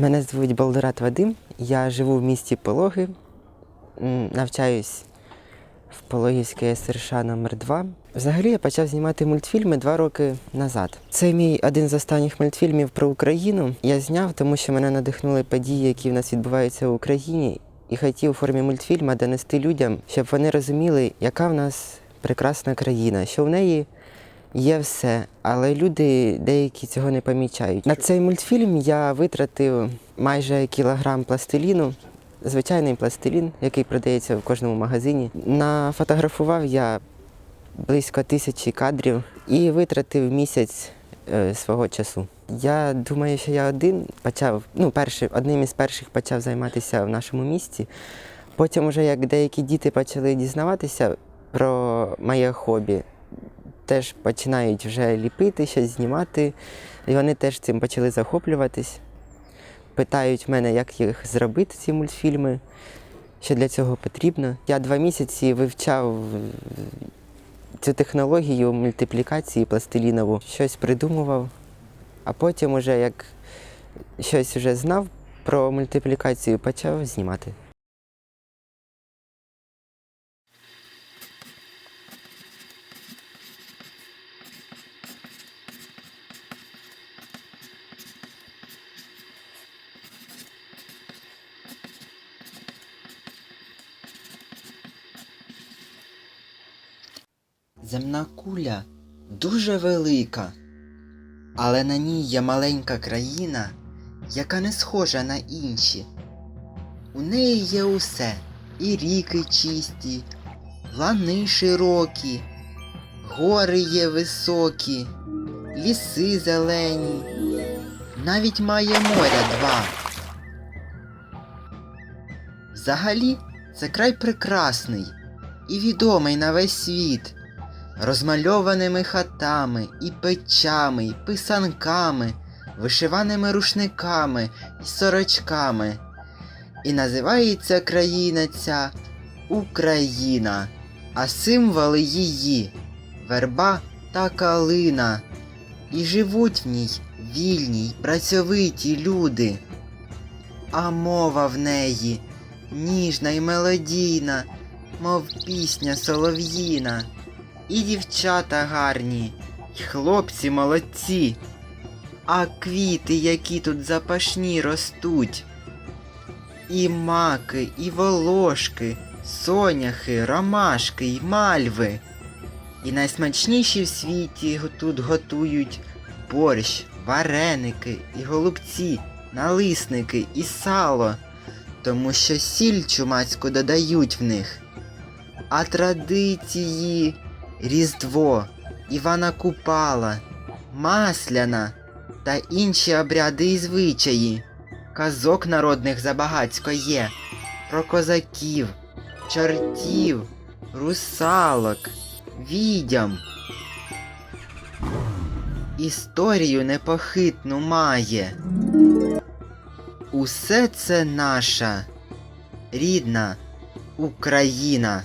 Мене звуть Болдурат Вадим. Я живу в місті Пологи, навчаюсь в Пологівській СРШ номер 2 Взагалі я почав знімати мультфільми два роки назад. Це мій один з останніх мультфільмів про Україну. Я зняв, тому що мене надихнули події, які в нас відбуваються в Україні, і хотів у формі мультфільма донести людям, щоб вони розуміли, яка в нас прекрасна країна, що в неї є все, але люди деякі цього не помічають. На цей мультфільм я витратив майже кілограм пластиліну. Звичайний пластилін, який продається в кожному магазині. Нафотографував я близько тисячі кадрів і витратив місяць е, свого часу. Я думаю, що я один почав, ну, перший, одним із перших почав займатися в нашому місті. Потім, уже як деякі діти почали дізнаватися про моє хобі, теж починають вже ліпити, щось знімати, і вони теж цим почали захоплюватись. Питають мене, як їх зробити, ці мультфільми, що для цього потрібно. Я два місяці вивчав цю технологію мультиплікації пластилінову, щось придумував, а потім, уже як щось вже знав про мультиплікацію, почав знімати. Земна куля дуже велика, але на ній є маленька країна, яка не схожа на інші. У неї є усе і ріки чисті, лани широкі, гори є високі, ліси зелені, навіть має моря два. Взагалі, це край прекрасний і відомий на весь світ розмальованими хатами і печами, і писанками, вишиваними рушниками і сорочками. І називається країна ця Україна, а символи її верба та калина. І живуть в ній вільні й працьовиті люди. А мова в неї ніжна й мелодійна, мов пісня солов'їна. І дівчата гарні, і хлопці молодці, а квіти, які тут запашні ростуть. І маки, і волошки, соняхи, ромашки й мальви. І найсмачніші в світі тут готують борщ, вареники і голубці, налисники і сало, тому що сіль чумацьку додають в них. А традиції Різдво, Івана Купала, Масляна та інші обряди і звичаї. Казок народних забагацько є про козаків, чортів, русалок, відьом. Історію непохитну має. Усе це наша рідна Україна.